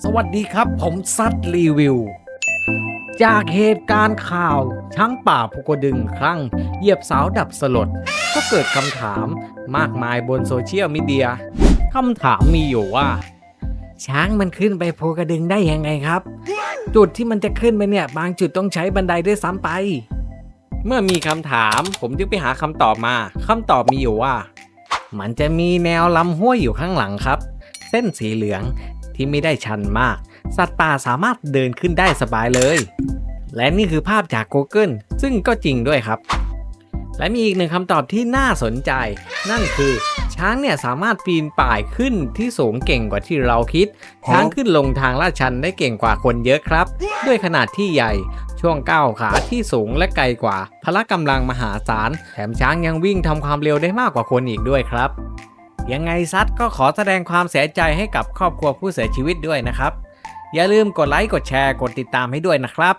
สวัสดีครับ ผมซัดรีวิว จากเหตุการณ์ข่าวช้างป่าภูกระดึงคลั่งเหยียบสาวดับสลด ก็เกิดคำถามมากมายบนโซเชียลมีเดียคำถามมีอยู่ว่า ช้างมันขึ้นไปภูกระดึงได้ยังไงครับ จุดที่มันจะขึ้นไปเนี่ย บางจุดต้องใช้บันไดด้วยซ้ำไป เมื่อมีคำถามผมจึงไปหาคำตอบมาคำตอบมีอยู่ว่า มันจะมีแนวลำห้วยอยู่ข้างหลังครับ เส้นสีเหลือง ที่ไม่ได้ชันมาก สัตว์ป่าสามารถเดินขึ้นได้สบายเลย และนี่คือภาพจาก Google ซึ่งก็จริงด้วยครับ และมีอีกหนึ่งคำตอบที่น่าสนใจ นั่นคือ ช้างเนี่ยสามารถปีนป่ายขึ้นที่สูงเก่งกว่าที่เราคิด ช้างขึ้นลงทางลาดชันได้เก่งกว่าคนเยอะครับ ด้วยขนาดที่ใหญ่ช่วงก้าวขาที่สูงและไกลกว่า พละกำลังมหาศาล แถมช้างยังวิ่งทำความเร็วได้มากกว่าคนอีกด้วยครับ ยังไงซัดก็ขอแสดงความเสียใจให้กับครอบครัวผู้เสียชีวิตด้วยนะครับ อย่าลืมกดไลค์กดแชร์กดติดตามให้ด้วยนะครับ